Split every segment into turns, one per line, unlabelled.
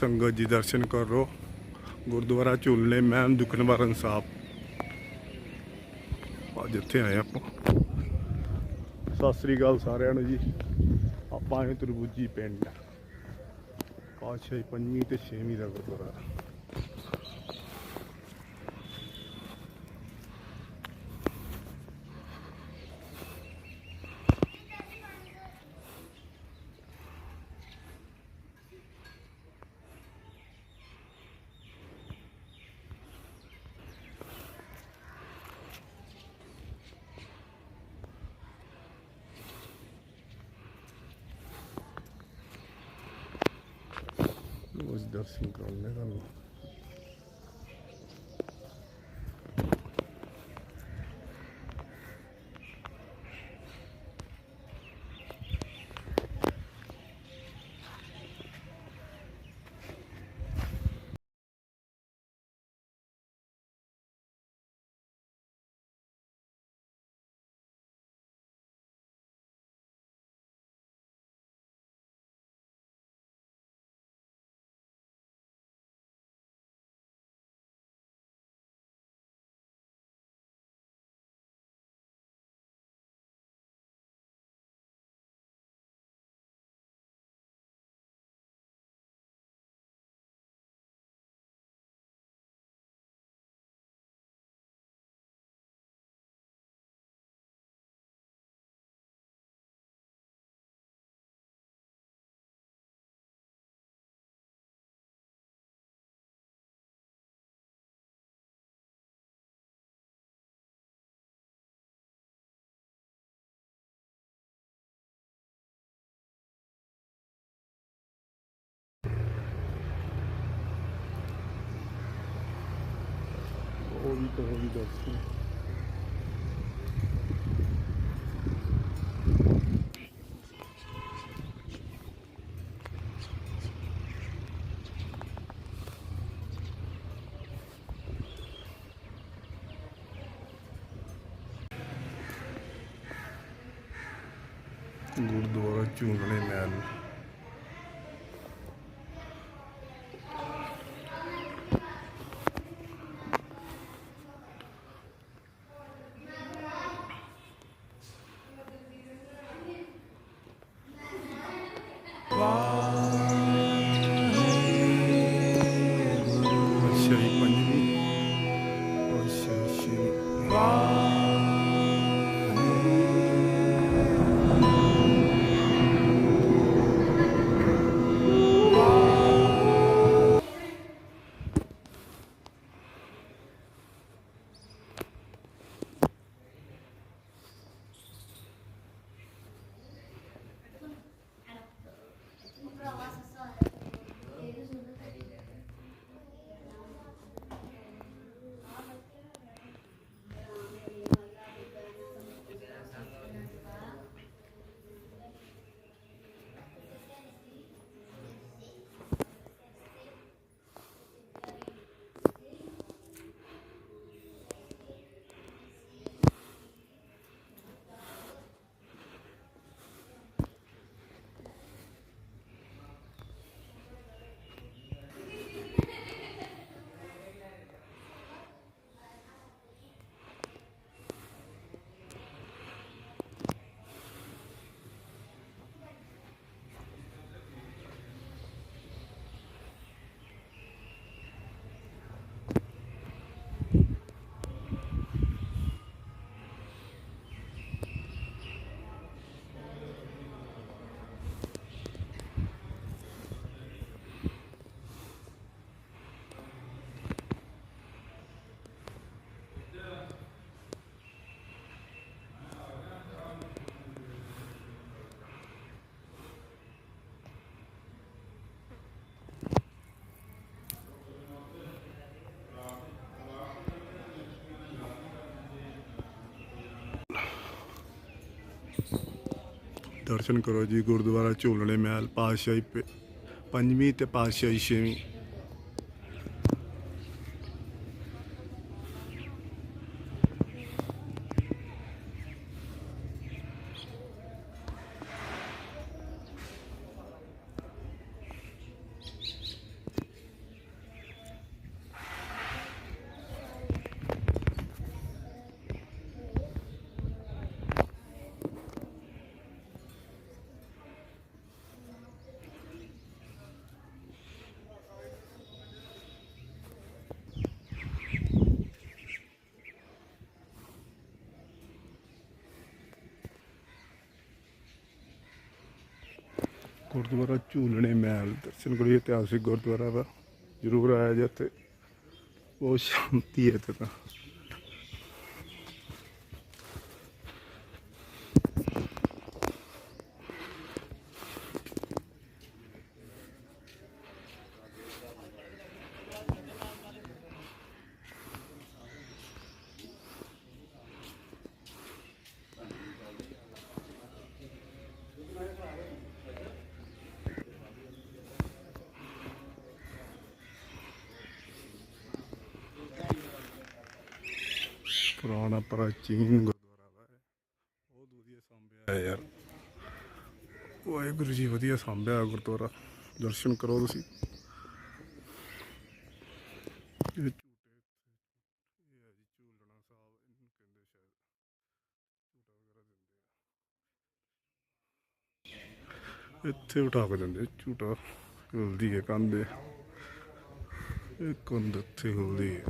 ਸੰਗਤ ਜੀ ਦਰਸ਼ਨ ਕਰੋ। ਗੁਰਦੁਆਰਾ ਝੂਲਣੇ ਮਹਿਮ ਦੁੱਖ ਨਿਵਾਰਨ ਸਾਹਿਬ। ਅੱਜ ਇੱਥੇ ਆਏ ਆਪਾਂ। ਸਤਿ ਸ੍ਰੀ ਅਕਾਲ ਸਾਰਿਆਂ ਨੂੰ ਜੀ। ਆਪਾਂ ਇਹ ਤਰਬੂਜੀ ਪਿੰਡ। ਪਾਤਸ਼ਾਹੀ ਪੰਜਵੀਂ ਤੇ ਛੇਵੀਂ ਦਾ ਗੁਰਦੁਆਰਾ। Բայց դարձին կան, ներանում։ ਉਹ ਵੀ ਤੋਂ ਉਹ ਵੀ ਦਰਸ਼ਨ ਗੁਰਦੁਆਰਾ ਝੂਲਣੇ ਮਹਿਲ ਦਰਸ਼ਨ ਕਰੋ ਜੀ ਗੁਰਦੁਆਰਾ ਝੋਲਣੇ ਮਹਿਲ ਪਾਤਸ਼ਾਹੀ ਪ- ਪੰਜਵੀਂ ਤੇ ਪਾਤਸ਼ਾਹੀ ਛੇਵੀਂ। ਗੁਰਦੁਆਰਾ ਝੂਲਣੇ ਮਹਿਲ, ਦਰਸ਼ਨ ਕਰੀ ਇਤਿਹਾਸਿਕ ਗੁਰਦੁਆਰਾ ਵਾ, ਜ਼ਰੂਰ ਆਇਆ ਜੇ ਇੱਥੇ। ਬਹੁਤ ਸ਼ਾਂਤੀ ਹੈ ਇੱਥੇ ਤਾਂ। ਪੁਰਾਣਾ ਪ੍ਰਾਚੀਨ ਗੁਰਦੁਆਰਾ ਵਾ ਬਹੁਤ ਵਧੀਆ ਸਾਂਭਿਆ ਹੈ ਯਾਰ। ਵਾਹਿਗੁਰੂ ਜੀ ਵਧੀਆ ਸਾਂਭਿਆ ਗੁਰਦੁਆਰਾ। ਦਰਸ਼ਨ ਕਰੋ ਤੁਸੀਂ। ਇਹ ਝੂਟੇ ਇਹ ਹੈ ਜੀ, ਝੂਲਣਾ ਸਾਹਿਬ, ਇਹਨੂੰ ਕਹਿੰਦੇ ਸ਼ਾਇਦ ਝੂਟਾ ਵਗੈਰਾ ਦਿੰਦੇ ਆ। ਇੱਥੇ ਉਠਾ ਕੇ ਦਿੰਦੇ ਆ, ਝੂਟਾ। ਹਿਲਦੀ ਹੈ ਕੰਦੇ ਇਹ ਕੰਧ ਇੱਥੇ ਹਿਲਦੀ ਹੈ।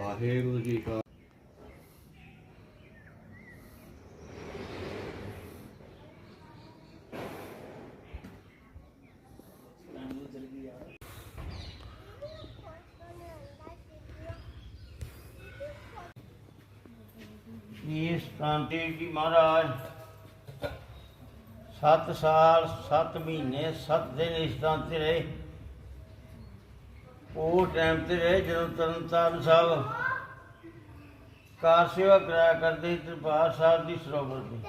ਵਾਹਿਗੁਰੂ ਜੀ ਕਾ
ਇਸ ਕਾਂਤੀ ਜੀ ਮਹਾਰਾਜ 7 ਸਾਲ 7 ਮਹੀਨੇ 7 ਦਿਨ ਇਸ ਥਾਂ ਤੇ ਰਹੇ ਉਹ ਟਾਈਮ ਤੇ ਰਹੇ ਜਦੋਂ ਤਰਨਤਾਰਨ ਸਾਹਿਬ ਕਾਰ ਸੇਵਾ ਕਰਾਇਆ ਕਰਦੇ ਦਰਬਾਰ ਸਾਹਿਬ ਦੀ ਸਰੋਵਰ ਦੀ।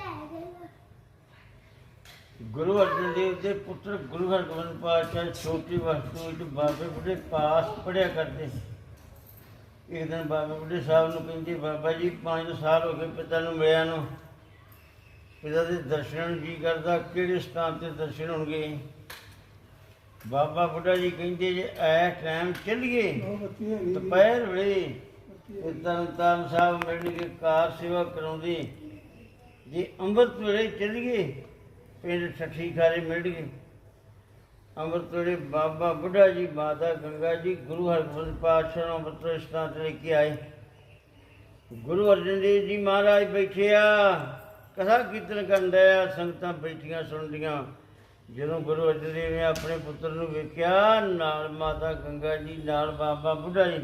ਗੁਰੂ ਅਰਜਨ ਦੇਵ ਦੇ ਪੁੱਤਰ ਗੁਰੂ ਹਰਗੋਬਿੰਦ ਪਾਤਸ਼ਾਹ ਛੋਟੀ ਵਸਤੂ ਵਿੱਚ ਬਾਬੇ ਬੁੱਢੇ ਪਾਸ ਪੜਿਆ ਕਰਦੇ ਇੱਕ ਦਿਨ ਬਾਬੇ ਬੁੱਢੇ ਸਾਹਿਬ ਨੂੰ ਕਹਿੰਦੇ, ਬਾਬਾ ਜੀ 5 ਸਾਲ ਹੋ ਗਏ ਪਿਤਾ ਨੂੰ ਮਿਲਿਆ ਨੂੰ। ਪਿਤਾ ਦੇ ਦਰਸ਼ਨ ਨੂੰ ਜੀ ਕਰਦਾ, ਕਿਹੜੇ ਸਥਾਨ ਤੇ ਦਰਸ਼ਨ ਹੋਣਗੇ? ਬਾਬਾ ਬੁੱਢਾ ਜੀ ਕਹਿੰਦੇ ਜੇ ਐ ਟਾਈਮ ਚੱਲੀਏ ਦੁਪਹਿਰ ਵੇਲੇ ਇਹ ਤਰਨ ਤਾਰਨ ਸਾਹਿਬ ਮਿਲਣਗੇ ਕਾਰ ਸੇਵਾ ਕਰਾਉਂਦੇ। ਜੇ ਅੰਮ੍ਰਿਤ ਵੇਲੇ ਚੱਲੀਏ ਪਿੰਡ ਠੱਠੀ ਖਾਰੇ ਮਿਲਣਗੇ ਅੰਮ੍ਰਿਤ ਵੇਲੇ ਬਾਬਾ ਬੁੱਢਾ ਜੀ ਮਾਤਾ ਗੰਗਾ ਜੀ ਗੁਰੂ ਹਰਗੋਬਿੰਦ ਪਾਤਸ਼ਾਹ ਨੂੰ ਅੰਮ੍ਰਿਤ ਸਥਾਨ ਤੇ ਲੈ ਕੇ ਆਏ। ਗੁਰੂ ਅਰਜਨ ਦੇਵ ਜੀ ਮਹਾਰਾਜ ਬੈਠੇ ਆ। ਕਥਾ ਕੀਰਤਨ ਕਰਨ ਡਿਆ ਸੰਗਤਾਂ ਬੈਠੀਆਂ ਸੁਣਦੀਆਂ ਜਦੋਂ ਗੁਰੂ ਅਰਜਨ ਦੇਵ ਨੇ ਆਪਣੇ ਪੁੱਤਰ ਨੂੰ ਵੇਖਿਆ, ਨਾਲ ਮਾਤਾ ਗੰਗਾ ਜੀ, ਨਾਲ ਬਾਬਾ ਬੁੱਢਾ ਜੀ,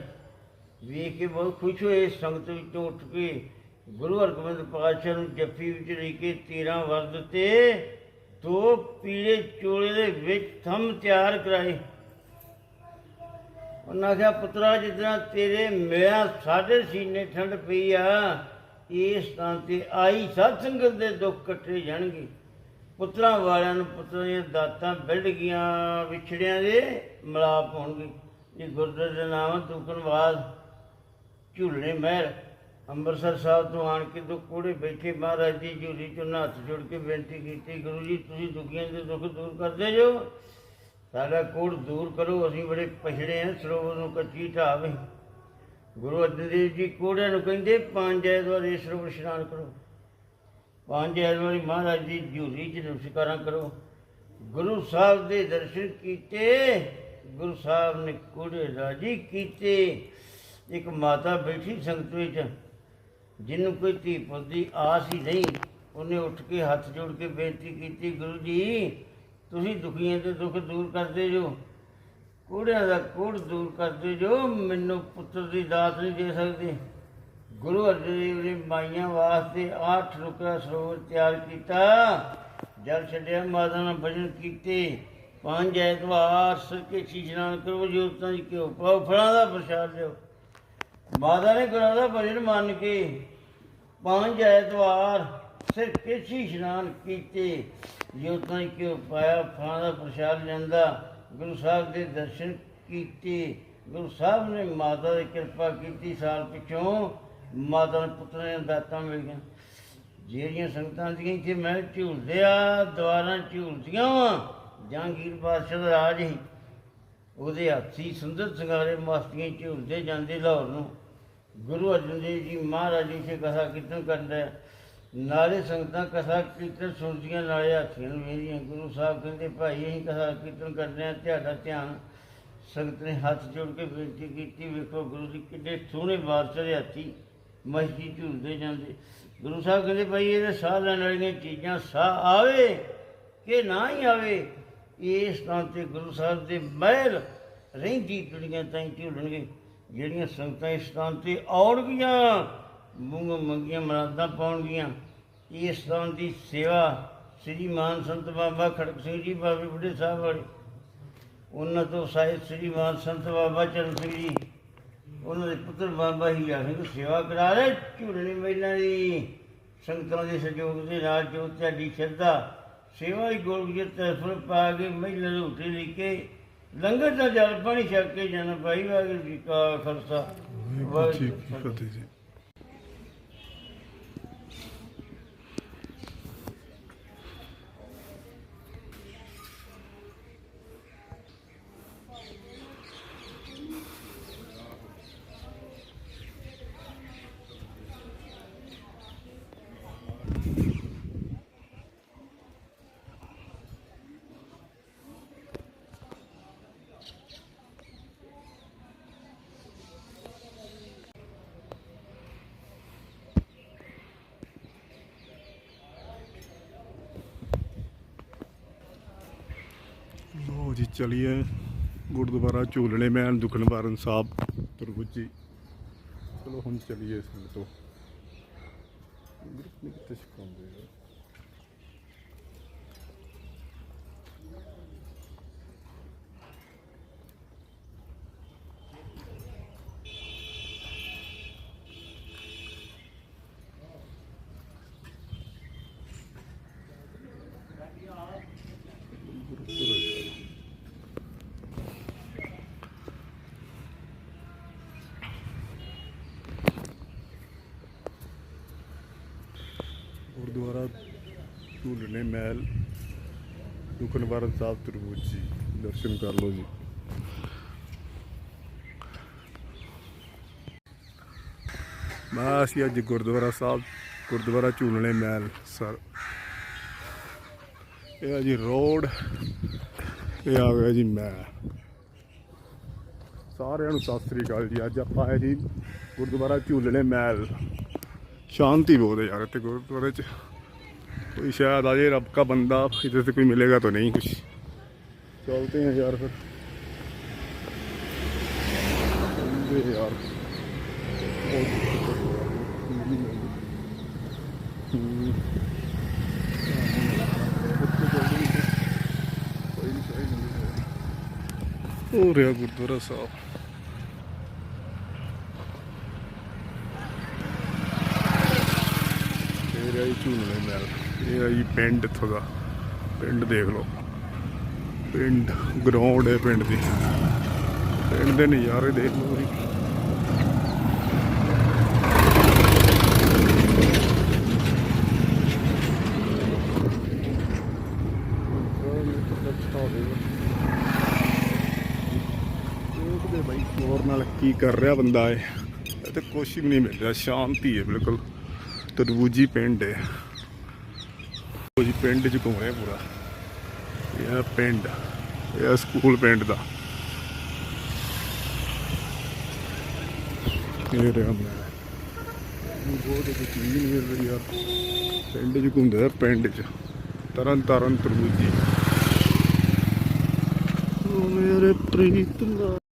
ਵੇਖ ਕੇ ਬਹੁਤ ਖੁਸ਼ ਹੋਏ। ਸੰਗਤ ਵਿੱਚੋਂ ਉੱਠ ਕੇ ਗੁਰੂ ਹਰਗੋਬਿੰਦ ਪਾਤਸ਼ਾਹ ਨੂੰ ਜੱਫੀ ਵਿੱਚ ਲੈ ਕੇ 13 ਵਰਦ ਤੇ ਦੋ ਪੀਲੇ ਚੋਲੇ ਦੇ ਵਿੱਚ ਥੰਮ ਤਿਆਰ ਕਰਾਏ। ਉਹਨਾਂ ਕਿਹਾ, ਪੁੱਤਰਾ, ਜਿੱਦਾਂ ਤੇਰੇ ਮਿਆ ਸਾਡੇ ਸੀਨੇ ਠੰਡ ਪਈ ਆ, ਇਸ ਤਾਂ ਤੇ ਆਈ ਸਤ ਸੰਗਤ ਦੇ ਦੁੱਖ ਕੱਟੇ ਜਾਣਗੇ। ਪੁੱਤਰਾਂ ਵਾਲਿਆਂ ਨੂੰ ਪੁੱਤਰਾਂ ਦੀਆਂ ਦਾਤਾਂ ਬਿਲਡ ਗਈਆਂ, ਵਿਛੜਿਆਂ ਦੇ ਮਲਾਪ ਹੋਣਗੇ। ਇਹ ਗੁਰਦੁਆਰੇ ਦੇ ਨਾਮ ਦੁਖਨਵਾਦ ਝੂਲਣੇ ਮਹਿਰ ਅੰਮ੍ਰਿਤਸਰ ਸਾਹਿਬ ਤੋਂ ਆਣ ਕੇ ਦੋ ਕੋੜੇ ਬੈਠੇ, ਮਹਾਰਾਜ ਦੀ ਝੂਲੀ ਚੋਂ ਹੱਥ ਜੋੜ ਕੇ ਬੇਨਤੀ ਕੀਤੀ, ਗੁਰੂ ਜੀ, ਤੁਸੀਂ ਦੁਖੀਆਂ ਦੇ ਦੁੱਖ ਦੂਰ ਕਰਦੇ ਜੋ ਸਾਡਾ ਕੋੜ ਦੂਰ ਕਰੋ, ਅਸੀਂ ਬੜੇ ਪਛੜੇ ਹਾਂ, ਸਰੋਵਰ ਨੂੰ ਕੱਚੀ ਢਾਵੇ ਗੁਰੂ ਅਰਜਨ ਦੇਵ ਜੀ ਕੋੜਿਆਂ ਨੂੰ ਕਹਿੰਦੇ, ਪੰਜ ਐਤਵਾਰ ਇਸ ਸਰੋਵਰ ਇਸ਼ਨਾਨ ਕਰੋ। ਪੰਜ ਐਤਵਾਰੀ ਮਹਾਰਾਜ ਦੀ ਝੂਰੀ 'ਚ ਨਮਸਕਾਰਾਂ ਕਰੋ। ਗੁਰੂ ਸਾਹਿਬ ਦੇ ਦਰਸ਼ਨ ਕੀਤੇ, ਗੁਰੂ ਸਾਹਿਬ ਨੇ ਕੋੜੇ ਰਾਜੀ ਕੀਤੇ। ਇੱਕ ਮਾਤਾ ਬੈਠੀ ਸੰਗਤ ਵਿੱਚ, ਜਿਹਨੂੰ ਕੋਈ ਧੀ ਪੁੱਤ ਦੀ ਆਸ ਹੀ ਨਹੀਂ, ਉਹਨੇ ਉੱਠ ਕੇ ਹੱਥ ਜੋੜ ਕੇ ਬੇਨਤੀ ਕੀਤੀ, ਗੁਰੂ ਜੀ, ਤੁਸੀਂ ਦੁਖੀਆਂ ਦੇ ਦੁੱਖ ਦੂਰ ਕਰਦੇ ਜੋ। ਕੋੜਿਆਂ ਦਾ ਕੋੜ ਦੂਰ ਕਰਦੇ ਜੋ, ਮੈਨੂੰ ਪੁੱਤਰ ਦੀ ਦਾਤ ਨਹੀਂ ਦੇ ਸਕਦੇ। ਗੁਰੂ ਅਰਜਨ ਦੇਵ ਨੇ ਮਾਈਆਂ ਵਾਸਤੇ ਆਠ ਰੁਕਰਾ ਸਰੋਵਰ ਤਿਆਰ ਕੀਤਾ। ਜਲ ਛੱਡਿਆ, ਮਾਤਾ ਨਾਲ ਭਜਨ ਕੀਤੇ। ਪੰਜ ਐਤਵਾਰ ਸਰਕੇ ਇਸ਼ਨਾਨ ਕਰੋ ਜੋਤਾਂ ਦੀ ਘਿਓ ਪਾਓ, ਫਲਾਂ ਦਾ ਪ੍ਰਸ਼ਾਦ ਲਿਓ ਮਾਤਾ ਨੇ ਗੁਰਾਂ ਦਾ ਭਜਨ ਮੰਨ ਕੇ ਪੰਜ ਐਤਵਾਰ ਸਿਰ ਕੇਛੀ ਇਸ਼ਨਾਨ ਕੀਤੇ। ਜੋਤਾਂ ਦੀ ਘਿਓ ਪਾਇਆ, ਫਲਾਂ ਦਾ ਪ੍ਰਸ਼ਾਦ ਲੈਂਦਾ ਗੁਰੂ ਸਾਹਿਬ ਦੇ ਦਰਸ਼ਨ ਕੀਤੇ। ਗੁਰੂ ਸਾਹਿਬ ਨੇ ਮਾਤਾ ਦੀ ਕਿਰਪਾ ਕੀਤੀ ਸਾਲ ਪਿਛੋਂ। ਮਾਤਾ ਦੇ ਪੁੱਤਰਾਂ ਦੀਆਂ ਦਾਤਾਂ ਮਿਲੀਆਂ। ਜਿਹੜੀਆਂ ਸੰਗਤਾਂ ਦੀਆਂ ਇੱਥੇ ਮੈਂ ਝੂਲਦੇ ਆ ਦੁਆਰਾਂ ਝੂਲਦੀਆਂ ਵਾ, ਜਹਾਂਗੀਰ ਬਾਦਸ਼ਾਹ ਦਾ ਰਾਜ ਸੀ ਉਹਦੇ ਹੱਥੀ ਸੁੰਦਰ ਸਿੰਗਾਰੇ ਮਸਤੀਆਂ ਝੂਲਦੇ ਜਾਂਦੇ ਲਾਹੌਰ ਨੂੰ। ਗੁਰੂ ਅਰਜਨ ਦੇਵ ਜੀ ਮਹਾਰਾਜ ਜੀ ਸੇ ਕਥਾ ਕੀਰਤਨ ਕਰਦਾ ਨਾਲੇ ਸੰਗਤਾਂ ਕਥਾ ਕੀਰਤਨ ਸੁਣਦੀਆਂ, ਨਾਲੇ ਹਾਥੀਆਂ ਨੂੰ ਵੇਖਦੀਆਂ। ਗੁਰੂ ਸਾਹਿਬ ਕਹਿੰਦੇ, ਭਾਈ, ਅਸੀਂ ਕਥਾ ਕੀਰਤਨ ਕਰਦੇ ਆ ਤੁਹਾਡਾ ਧਿਆਨ ਸੰਗਤ ਨੇ ਹੱਥ ਜੋੜ ਕੇ ਬੇਨਤੀ ਕੀਤੀ। ਵੇਖੋ ਗੁਰੂ ਜੀ ਕਿੱਡੇ ਸੋਹਣੇ ਬਾਦਸ਼ਾਹ ਦੇ ਹੱਥੀ। ਮਸਜਿਦ ਝੂਲਦੇ ਜਾਂਦੇ। ਗੁਰੂ ਸਾਹਿਬ ਕਹਿੰਦੇ ਭਾਈ, ਇਹਦੇ ਸਾਹ ਲੈਣ ਵਾਲੀਆਂ ਚੀਜ਼ਾਂ ਸਾਹ ਆਵੇ ਕਿ ਨਾ ਹੀ ਆਵੇ, ਇਸ ਤਾਂ ਤੇ ਗੁਰੂ ਸਾਹਿਬ ਦੇ ਮਹਿਲ ਰਹਿੰਦੀ ਦੁਨੀਆ ਤਾਈਂ ਝੂਲਣਗੇ। ਜਿਹੜੀਆਂ ਸੰਗਤਾਂ ਇਸ ਸਥਾਨ ਤੇ ਆਉਣਗੀਆਂ, ਮੂੰਹ ਮੰਗੀਆਂ ਮਰਾਦਾਂ ਪਾਉਣਗੀਆਂ, ਇਸ ਸਥਾਨ ਦੀ ਸੇਵਾ ਸ੍ਰੀ ਮਾਨ ਸੰਤ ਬਾਬਾ ਖੜਕ ਸਿੰਘ ਜੀ, ਬਾਬੇ ਬੁੱਢੇ ਸਾਹਿਬ ਵਾਲੇ। ਉਹਨਾਂ ਤੋਂ ਸਾਹਿਬ ਸ੍ਰੀ ਮਾਨ ਸੰਤ ਬਾਬਾ ਚਰਨ ਸਿੰਘ ਜੀ ਉਹਨਾਂ ਦੇ ਪੁੱਤਰ ਬਾਬਾ ਹੀ ਆ ਸਿੰਘ ਸੇਵਾ ਕਰਾ ਰਹੇ ਝੂਲਣੀ ਮਹਿਲਾਂ ਦੀ। ਸੰਗਤਾਂ ਦੇ ਸਹਿਯੋਗ ਦੇ ਨਾਲ ਜੋ ਤੁਹਾਡੀ ਸ਼ਰਧਾ ਸੇਵਾ ਦੀ ਗੋਲਗੀਰ ਤਰਫਲ ਪਾ ਕੇ ਮਹਿਲਾਂ ਉੱਤੇ ਲੈ ਕੇ ਲੰਗਰ ਦਾ ਜਲ ਪਾਣੀ ਛਕ ਕੇ ਜਾਣਾ ਭਾਈ ਵਾਹਿਗੁਰੂ ਜੀ ਕਾ ਖਾਲਸਾ।
ਵਾਹਿਗੁਰੂ ਜੀ ਕੀ ਫਤਿਹ ਜੀ, ਚਲੀਏ ਜੀ ਚਲਿਏ ਗੁਰਦੁਆਰਾ ਝੂਲਣੇ ਮਹਿਲ, ਦੁਖਨਵਾਰਨ ਸਾਹਿਬ ਤੁਰਗੁੱਜੀ ਚਲੋ ਹੁਣ ਚਲਿਏ ਸੰਗਤੋ। ਗਰੁੱਪ ਨੇ ਕਿੱਥੇ ਸਿਖਾਉਂਦੇ ਆ ਗੁਰਦੁਆਰਾ ਢੂਲਣੇ ਮਹਿਲ ਦੁਖਨਵਾਰਨ ਸਾਹਿਬ ਤਰਬੂਜ ਜੀ, ਦਰਸ਼ਨ ਕਰ ਲਓ ਜੀ। ਬਸ ਅੱਜ ਗੁਰਦੁਆਰਾ ਸਾਹਿਬ, ਗੁਰਦੁਆਰਾ ਝੂਲਣੇ ਮਹਿਲ, ਸਰ। ਇਹ ਆ ਜੀ ਰੋਡ, ਇਹ ਆ ਗਿਆ ਜੀ ਮੈਂ ਸਾਰਿਆਂ ਨੂੰ ਸਤਿ ਸ੍ਰੀ ਅਕਾਲ ਜੀ। ਅੱਜ ਆਪਾਂ ਆਏ ਜੀ ਗੁਰਦੁਆਰਾ ਝੂਲਣੇ ਮਹਿਲ। ਸ਼ਾਂਤੀ ਬਹੁਤ ਹੈ ਯਾਰ ਇੱਥੇ ਗੁਰਦੁਆਰੇ 'ਚ। कोई शायद आज रब का बंदा इधर से कोई मिलेगा तो नहीं कुछ चलते हैं यार फिर चलते हैं यार बहुत दिक्कत हो रहा है। हम्म। ਉੱਥੇ ਚੱਲਦੇ ਨਹੀਂ ਤੇ ਕੋਈ ਨਹੀਂ ਕੋਈ ਨਹੀਂ ਹੋ ਰਿਹਾ ਗੁਰਦੁਆਰਾ ਸਾਹਿਬ ਇਹ ਰਹੀ ਝੂਲਣੇ ਮਹਿਲ ਇਹ ਆ ਜੀ ਪਿੰਡ ਇੱਥੋਂ ਦਾ। ਪਿੰਡ ਦੇਖ ਲਓ। ਪਿੰਡ ਗਰਾਊਂਡ ਹੈ ਪਿੰਡ ਦੀ। ਪਿੰਡ ਦੇ ਨਜ਼ਾਰੇ ਦੇਖ ਲਓ ਜੀ ਦੇਖਦੇ ਹੋਰ ਨਾਲ ਕੀ ਕਰ ਰਿਹਾ ਬੰਦਾ ਹੈ ਤੇ ਕੁਛ ਵੀ ਨਹੀਂ ਮਿਲ ਰਿਹਾ। ਸ਼ਾਂਤੀ ਹੈ ਬਿਲਕੁਲ। ਤਰਬੂਜੀ ਪਿੰਡ ਹੈ। ਜੀ, ਪਿੰਡ ਚ ਘੁੰਮ ਰਿਹਾ ਪੂਰਾ। ਇਹ ਪਿੰਡ, ਇਹ ਸਕੂਲ ਪਿੰਡ ਦਾ। ਇਹ ਰਿਹਾ ਮੈਂ। ਬਹੁਤ ਇੱਕ ਚੀਜ਼ ਨਹੀਂ ਮਿਲ ਰਹੀ ਯਾਰ। ਪਿੰਡ ਚ ਘੁੰਮਦਾ ਪਿੰਡ ਚ। ਤਰਨ ਤਾਰਨ ਤਰਬੂਜੀ ਉਹ ਮੇਰੇ ਪ੍ਰੀਤ ਦਾ।